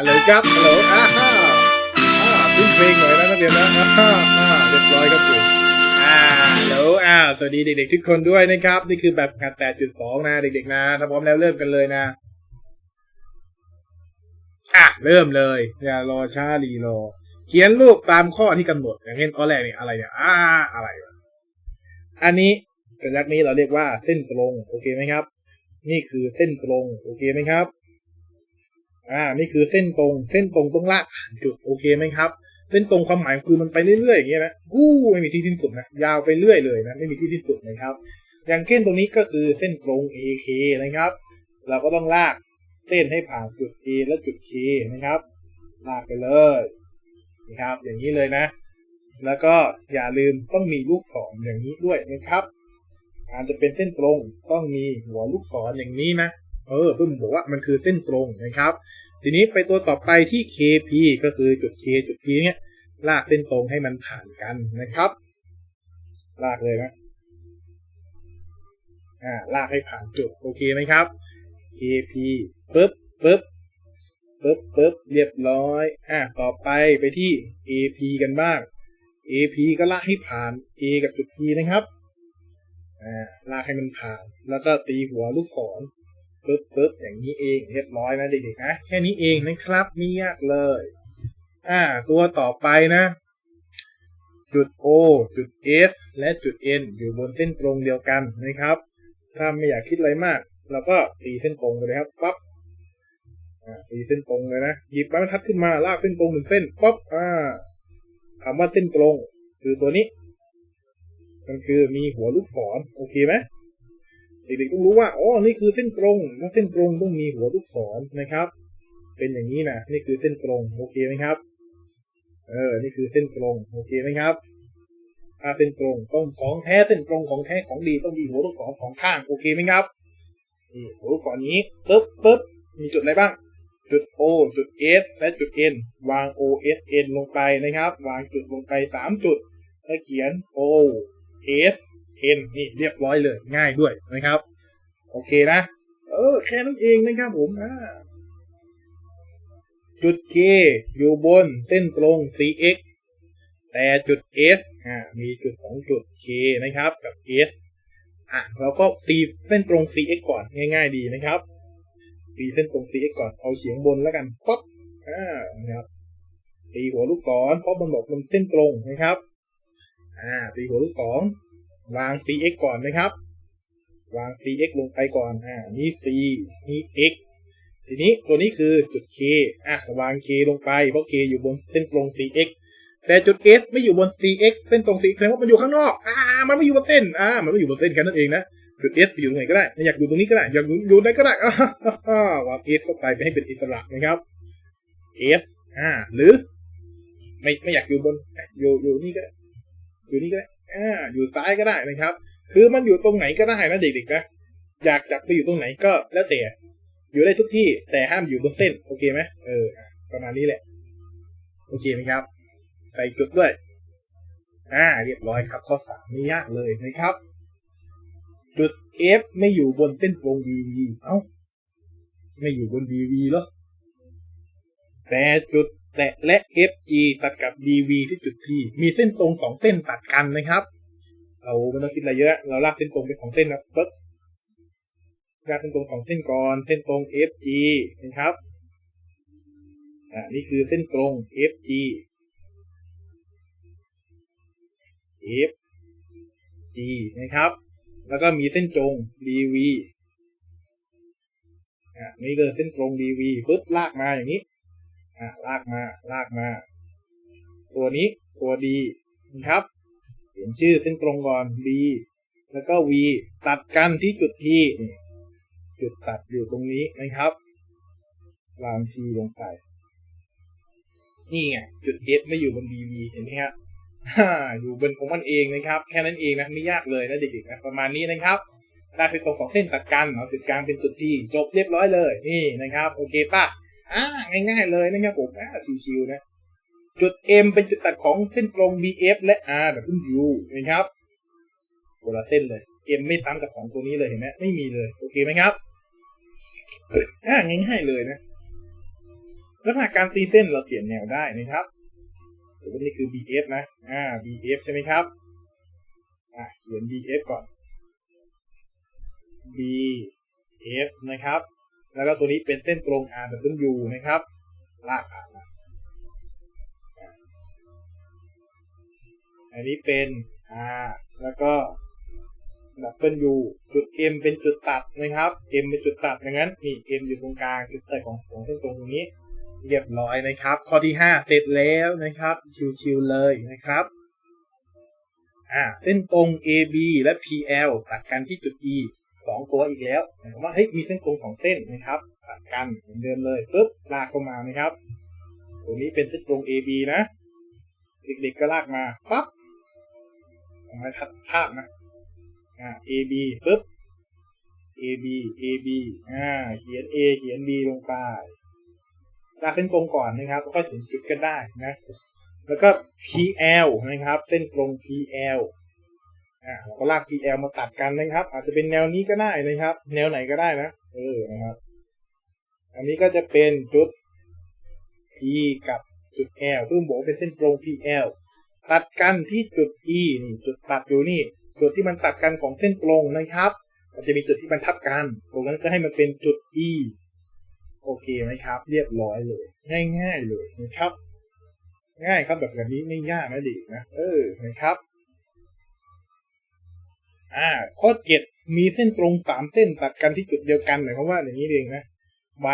ฮัลโหลครับฮัลโหลอ้าวอ้าวขึ้นเพลงหน่อยนะนักเรียนนะอ้าวอ้าเรียบร้อยครับผมอ่าฮัลโหลอ้าวสวัสดีเด็กๆทุกคนด้วยนะครับ นี่คือแบบฝึกหัด8.2นะเด็กๆนะถ้าพร้อมแล้วเริ่มกันเลยนะอะเริ่มเลย อย่ารอช้ารีรอ เขียนรูปตามข้อที่กำหนด อย่างเช่นข้อแรกนี่อะไรเนี่ยอ่าอะไรอันนี้สัญลักษณ์นี้เราเรียกว่าเส้นตรง โอเคไหมครับ นี่คือเส้นตรง โอเคไหมครับ อ่า นี่คือเส้นตรง เส้นตรงต้องลากผ่านจุด โอเคไหมครับ เส้นตรงความหมายคือมันไปเรื่อยๆอย่างเงี้ยนะกู้ไม่มีที่สิ้นสุดนะ ยาวไปเรื่อยเลยนะ ไม่มีที่สิ้นสุดนะครับ อย่างเช่นตรงนี้ก็คือเส้นตรง AK นะครับ เราก็ต้องลากเส้นให้ผ่านจุด A และจุด K นะครับ ลากไปเลยนะครับ อย่างนี้เลยนะ แล้วก็อย่าลืมต้องมีลูกศรอย่างนี้ด้วยนะครับการจะเป็นเส้นตรงต้องมีหัวลูกศรอย่างนี้นะ เออเพิ่มบอกว่ามันคือเส้นตรงนะครับ ทีนี้ไปตัวต่อไปที่ KP ก็คือจุด K จุด P เนี่ยลากเส้นตรงให้มันผ่านกันนะครับ ลากเลยนะอ่าลากให้ผ่านจุดโอเคไหมครับ KP ปึ๊บปึ๊บปึ๊บปึ๊บเรียบร้อย อ่าต่อไปไปที่ AP กันบ้าง AP ก็ลากให้ผ่าน A กับจุด P นะครับ อ่าลากให้มันผ่าน แล้วก็ตีหัวลูกศร ปึ๊บปึ๊บอย่างนี้เองเรียบร้อยนะเด็กๆนะแค่นี้เองนะครับไม่ยากเลย อ่า ตัวต่อไปนะ จุด O จุด F และจุด N อยู่บนเส้นตรงเดียวกันนะครับ ถ้าไม่อยากคิดอะไรมากเราก็ตีเส้นตรงเลยครับปั๊บตีเส้นตรงเลยนะ หยิบไม้บรรทัดขึ้นมาลากเส้นตรงหนึ่งเส้นปั๊บอ่าคำว่าเส้นตรง คือตัวนี้ มันคือมีหัวลูกศรโอเคไหม เด็กๆต้องรู้ว่าอ๋อนี่คือเส้นตรงถ้าเส้นตรงต้องมีหัวลูกศรนะครับ เป็นอย่างนี้นะนี่คือเส้นตรงโอเคไหมครับ เออ นี่คือเส้นตรงโอเคไหมครับถ้าเส้นตรงต้องของแท้เส้นตรงของแท้ของดีต้องมีหัวลูกศรสองข้างโอเคไหมครับนี่หัวลูกศรนี้ปึ๊บปึ๊บมีจุดอะไรบ้างจุด O จุด S และจุด N วาง O S N ลงไปนะครับ วางจุดลงไปสามจุดแล้วเขียน O S N นี่เรียบร้อยเลยง่ายด้วยนะครับ โอเคนะ เออ แค่นั้นเองนะครับผมอ่าจุด K อยู่บนเส้นตรง CX แต่จุด S อ่ามีจุดสองจุด K นะครับ กับ S อะเราก็ตีเส้นตรง CX ก่อนง่าย ๆ ดีนะครับ ตีเส้นตรง CX ก่อนเอาเฉียงบนแล้วกันป๊อปอ่านะครับตีหัวลูกศรเพราะมันบอกมันเส้นตรงนะครับ อ่าตีหัวลูกศร วาง cx ก่อนนะครับ วาง cx ลงไปก่อน อ่า นี่ c นี่ x ทีนี้ตัวนี้คือจุด k อะ วาง k ลงไป เพราะ k อยู่บนเส้นตรง cx แต่จุด s ไม่อยู่บน cx เส้นตรง cx แสดงว่ามันอยู่ข้างนอก อ่า มันไม่อยู่บนเส้น อ่า มันไม่อยู่บนเส้นแค่นั้นเองนะ จุด s ไปอยู่ตรงไหนก็ได้ อยากอยู่ตรงนี้ก็ได้ อยากอยู่ไหนก็ได้อ่าวาง s เข้าไปไปให้เป็นอิสระนะครับ s อ่า หรือ ไม่ไม่อยากอยู่บน อยู่อยู่นี่ก็ได้อยู่นี่ก็ได้ อ่าอยู่ซ้ายก็ได้นะครับ คือมันอยู่ตรงไหนก็ได้นะเด็กๆนะอยากจับไปอยู่ตรงไหนก็แล้วแต่อยู่ได้ทุกที่แต่ห้ามอยู่บนเส้น โอเคไหมเออประมาณนี้แหละ โอเคไหมครับ ใส่จุดด้วย อ่า เรียบร้อยครับ ข้อสามไม่ยากเลยนะครับ จุด F ไม่อยู่บนเส้นตรง DV เอ้า ไม่อยู่บน DV หรอแต่จุด แตะและ FG ตัดกับ DV ที่จุด T มีเส้นตรงสองเส้นตัดกันนะครับเราไม่ต้องคิดอะไรเยอะ เราลากเส้นตรงไปสองเส้นนะปึ๊บลากเส้นตรงสองเส้นก่อน เส้นตรง FG นะครับอ่านี่คือเส้นตรง FG FG นะครับ แล้วก็มีเส้นตรง DV อ่านี่คือเส้นตรง DV ปึ๊บลากมาอย่างนี้ อ่าลากมา ลากมา ตัวนี้ตัวดีนะครับเขียนชื่อเส้นตรงก่อน B แล้วก็ V ตัดกันที่จุด T จุดตัดอยู่ตรงนี้นะครับวาง T ลงไป นี่ไงจุด S ไม่อยู่บน DV เห็นไหมครับอยู่บนของมันเองนะครับ แค่นั้นเองนะไม่ยากเลยนะเด็กๆนะประมาณนี้นะครับลากเส้นตรงสองเส้นตัดกันเอาจุดกลางเป็นจุด T จบเรียบร้อยเลย นี่นะครับ โอเคป่ะ อ่าง่ายๆเลยนะครับผมอ่าชิวๆนะจุด M เป็นจุดตัดของเส้นตรง BF และ R แบบขึ้น U นะครับคนละเส้นเลย M ไม่ซ้ำกับของตัวนี้เลยเห็นไหมไม่มีเลย โอเคไหมครับอ่าง่ายๆเลยนะลักษณะการตีเส้นเราเปลี่ยนแนวได้นะครับสมมตินี่คือ BF นะ อ่า BF ใช่ไหมครับ อ่าเขียน BF ก่อน BF นะครับ แล้วก็ตัวนี้เป็นเส้นตรง RW นะครับลากผ่านอันนี้เป็น R แล้วก็ W จุด M เป็นจุดตัดนะครับ M เป็นจุดตัดดังนั้นนี่ M อยู่ตรงกลางจุดตัดของของเส้นตรงตรงนี้ เรียบร้อยนะครับ ข้อที่ 5 เสร็จแล้วนะครับ ชิวๆเลยนะครับอ่าเส้นตรง AB และ PL ตัดกันที่จุด E สองตัวอีกแล้วว่าเฮ้ยมีเส้นตรงสองเส้นนะครับตัดกันเหมือนเดิมเลยปุ๊บลากเข้ามานะครับ ตัวนี้เป็นเส้นตรง AB นะเด็กๆก็ลากมาปั๊บเอามาทัดภาพนะอ่า AB ปุ๊บ AB AB อ่าเขียน A เขียน B ลงไปลากเส้นตรงก่อนนะครับแล้วก็ถึงจุดก็ได้นะ แล้วก็ PL นะครับ เส้นตรง PL อ่าเราก็ลาก PL มาตัดกันนะครับ อาจจะเป็นแนวนี้ก็ได้นะครับ แนวไหนก็ได้นะเออนะครับ อันนี้ก็จะเป็นจุด P กับจุด L ซึ่งบอกเป็นเส้นตรง PL ตัดกันที่จุด E นี่จุดตัดอยู่นี่ จุดที่มันตัดกันของเส้นตรงนะครับ มันจะมีจุดที่มันทับกัน ตรงนั้นก็ให้มันเป็นจุด E โอเคไหมครับ เรียบร้อยเลย ง่ายๆเลยนะครับ ง่ายครับแบบแบบนี้ไม่ยากนะเด็กนะ เออนะครับ อ่า ข้อเจ็ดมีเส้นตรงสามเส้นตัดกันที่จุดเดียวกันหมายความว่าอย่างนี้เองนะ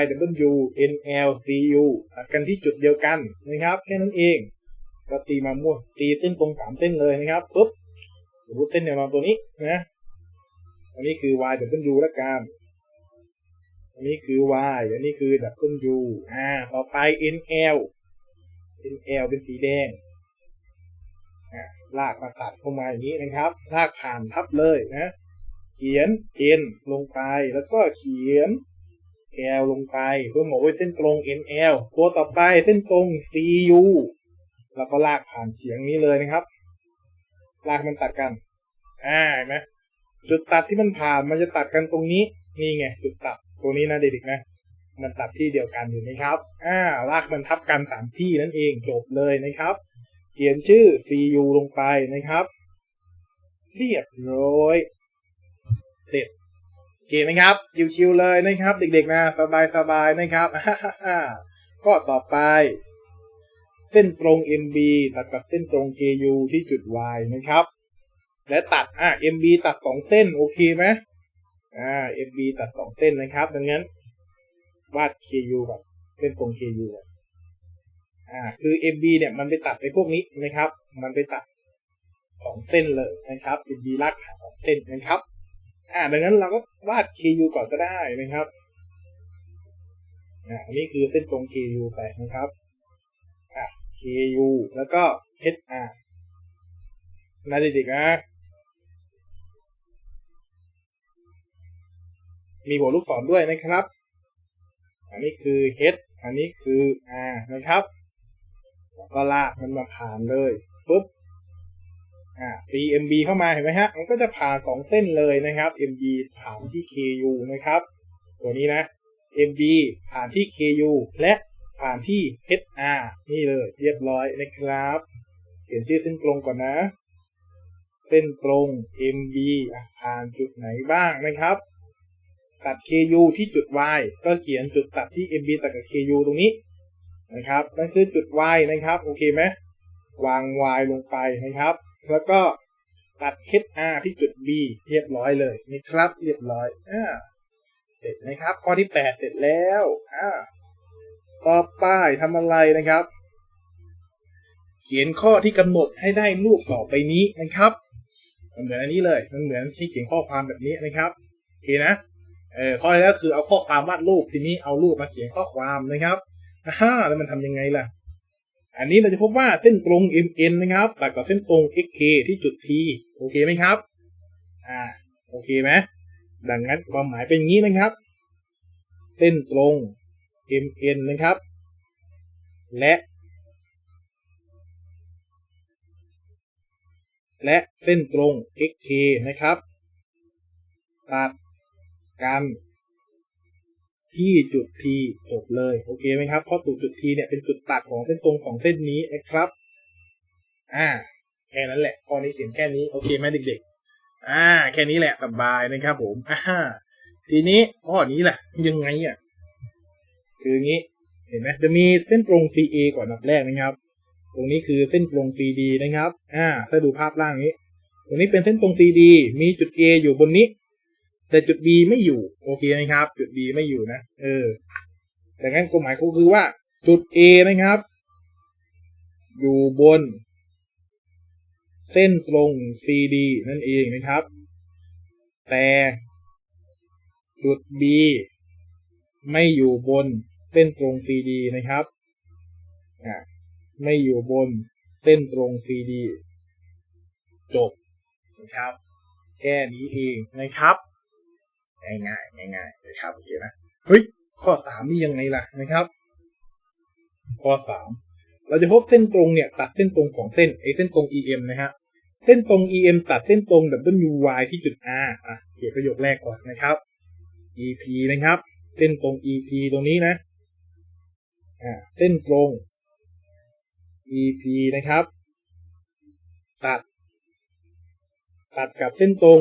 y w n l c u ตัดกันที่จุดเดียวกันนะครับ แค่นั้นเอง ก็ตีมามั่วตีเส้นตรงสามเส้นเลยนะครับปุ๊บสมมติเส้นแนวนอนตัวนี้นะอันนี้คือ y w ละกันอันนี้คือ y อันนี้คือ w อ่า ต่อไป n l n l เป็นสีแดง ลากมาตัดเข้ามาอย่างนี้นะครับ ลากผ่านทับเลยนะ เขียน n ลงไปแล้วก็เขียน l ลงไปเพื่อหมายไว้เส้นตรง nl ตัวต่อไปเส้นตรง cu แล้วก็ลากผ่านเฉียงนี้เลยนะครับ ลากมันตัดกัน อ่าเห็นไหมจุดตัดที่มันผ่านมันจะตัดกันตรงนี้ นี่ไง จุดตัดตัวนี้นะเด็กๆนะ มันตัดที่เดียวกันอยู่นะครับ อ่า ลากมันทับกันสามที่นั่นเองจบเลยนะครับ เขียนชื่อ cu ลงไปนะครับ เรียบร้อย เสร็จโอเคไหมครับชิวๆเลยนะครับ เด็กๆนะสบายๆนะครับก็ต่อไป เส้นตรง MB ตัดกับเส้นตรง KU ที่จุด Y นะครับ และตัดอ่า MB ตัดสองเส้นโอเคไหมอ่า MB ตัดสองเส้นนะครับ ดังนั้นวาด KU กับเส้นตรง KU อ่่าคือ MB เนี่ยมันไปตัดไปพวกนี้นะครับ มันไปตัดสองเส้นเลยนะครับ MB ลากขาสองเส้นนะครับ อ่าดังนั้นเราก็วาด KU ก่อนก็ได้นะครับอ่าอันนี้คือเส้นตรง KU ไปนะครับอ่า KU แล้วก็ HR นะเด็กๆนะมีหัวลูกศรด้วยนะครับ อันนี้คือ H อันนี้คือ R นะครับ แล้วก็ลากมันมาผ่านเลยปุ๊บอ่าตี MB เข้ามาเห็นไหมฮะ มันก็จะผ่านสองเส้นเลยนะครับ MB ผ่านที่ KU นะครับ ตัวนี้นะ MB ผ่านที่ KU และผ่านที่ HR นี่เลย เรียบร้อยนะครับ เขียนชื่อเส้นตรงก่อนนะ เส้นตรง MB ผ่านจุดไหนบ้างนะครับ ตัด KU ที่จุด Y ก็เขียนจุดตัดที่ MB ตัดกับ KU ตรงนี้ นะครับนั่นคือจุด Y นะครับ โอเคไหมวาง Y ลงไปนะครับ แล้วก็ตัด HR ที่จุด B เรียบร้อยเลยนะครับ เรียบร้อยอ่าเสร็จนะครับ ข้อที่ 8 เสร็จแล้วอ่าต่อไปทำอะไรนะครับ เขียนข้อที่กำหนดให้ได้รูปต่อไปนี้นะครับมันเหมือนอันนี้เลย มันเหมือนที่เขียนข้อความแบบนี้นะครับโอเคนะ เออข้อแล้วคือเอาข้อความวาดรูป ทีนี้เอารูปมาเขียนข้อความนะครับ ฮ่าแล้วมันทำยังไงล่ะ อันนี้เราจะพบว่าเส้นตรง MN นะครับตัดกับเส้นตรง XK ที่จุด T โอเคไหมครับ อ่า โอเคไหมดังนั้นความหมายเป็นอย่างนี้นะครับ เส้นตรง MN นะครับ และ และเส้นตรง XK นะครับ ตัดกัน ที่จุด T จบเลย โอเคไหมครับเพราะตัวจุด T เนี่ยเป็นจุดตัดของเส้นตรงสองเส้นนี้นะครับ อ่า แค่นั้นแหละข้อนี้เขียนแค่นี้ โอเคไหมเด็กๆ อ่า แค่นี้แหละสบายนะครับผม อ่า ทีนี้ข้อนี้แหละยังไงอะ คืออย่างนี้ เห็นไหมจะมีเส้นตรง CA ก่อนอันดับแรกนะครับ ตรงนี้คือเส้นตรง CD นะครับ อ่า ถ้าดูภาพล่างนี้ ตรงนี้เป็นเส้นตรง CD มีจุด A อยู่บนนี้ แต่จุด B ไม่อยู่ โอเคไหมครับ จุด B ไม่อยู่นะ เออแต่งั้นกฎหมายก็คือว่า จุด A นะครับ อยู่บน เส้นตรง CD นั่นเองนะครับ แต่จุด B ไม่อยู่บนเส้นตรง CD นะครับอ่าไม่อยู่บนเส้นตรง CD จบนะครับ แค่นี้เองนะครับ ง่ายง่ายๆง่ายๆนะครับโอเคนะเฮ้ยข้อสามนี่ยังไงล่ะนะครับ ข้อสามเราจะพบเส้นตรงเนี่ย ตัดเส้นตรงของเส้นไอเส้นตรง EM นะฮะเส้นตรง EM ตัดเส้นตรง WY ที่จุด R อะเขียนประโยคแรกก่อนนะครับ EP นะครับ เส้นตรง EP ตรงนี้นะอ่าเส้นตรง EP นะครับ ตัด ตัดกับเส้นตรง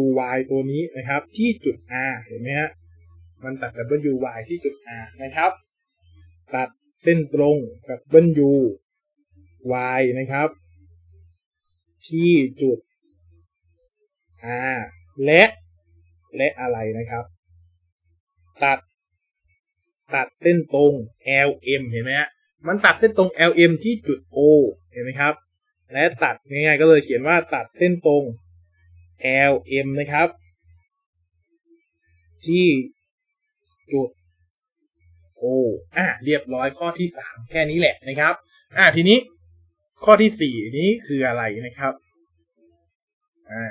WY ตัวนี้นะครับ ที่จุด R เห็นไหมฮะมันตัด WY ที่จุด R นะครับ ตัดเส้นตรงกับ WY นะครับ ที่จุด R และและอะไรนะครับ ตัด ตัดเส้นตรง LM เห็นไหมฮะมันตัดเส้นตรง LM ที่จุด O เห็นไหมครับ และตัดง่ายๆก็เลยเขียนว่าตัดเส้นตรง LM นะครับ ที่จุด O อะเรียบร้อยข้อที่สามแค่นี้แหละนะครับ อะทีนี้ข้อที่สี่นี้คืออะไรนะครับ อ่า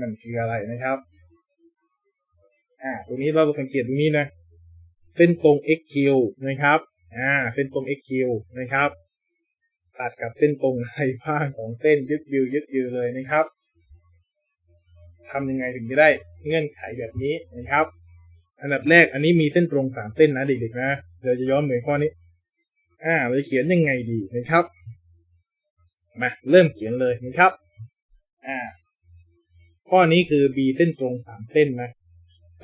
มันคืออะไรนะครับ อ่า ตรงนี้เราสังเกตตรงนี้นะ เส้นตรง XQ นะครับ อ่า เส้นตรง XQ นะครับ ตัดกับเส้นตรงไหบ้างของเส้นยึดยือยึดยือเลยนะครับทำยังไงถึงจะได้เงื่อนไขแบบนี้นะครับ อันดับแรกอันนี้มีเส้นตรงสามเส้นนะเด็กๆนะเดี๋ยวจะย้อนเหมือนข้อนี้ อ่าเราจะเขียนยังไงดีนะครับมาเริ่มเขียนเลยนะครับ อ่า ข้อนี้คือ B เส้นตรงสามเส้นนะ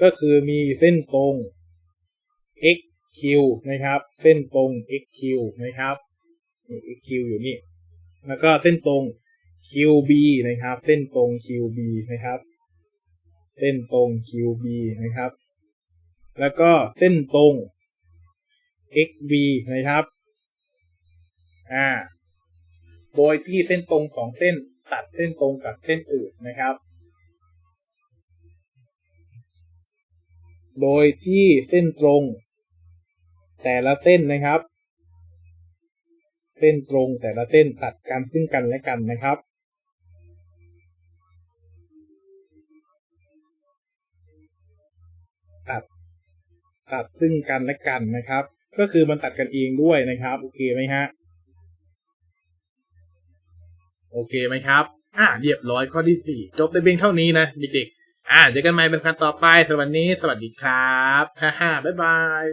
ก็คือมีเส้นตรง xq นะครับ เส้นตรง xq นะครับ มี xq อยู่นี่ แล้วก็เส้นตรง qb นะครับ เส้นตรง qb นะครับ เส้นตรง qb นะครับ แล้วก็เส้นตรง xb นะครับ อ่า โดยที่เส้นตรงสองเส้นตัดเส้นตรงกับเส้นอื่นนะครับ โดยที่เส้นตรง แต่ละเส้นนะครับ เส้นตรงแต่ละเส้นตัดกันซึ่งกันและกันนะครับ ตัดตัดซึ่งกันและกันนะครับ ก็คือมันตัดกันเองด้วยนะครับ โอเคไหมฮะโอเคไหมครับ อ่าเรียบร้อยข้อที่สี่จบในเพียงเท่านี้นะเด็กๆอ่าเจอกันใหม่เป็นครั้งต่อไปสวันนี้สวัสดีครับฮ่าฮ่าบ๊ายบาย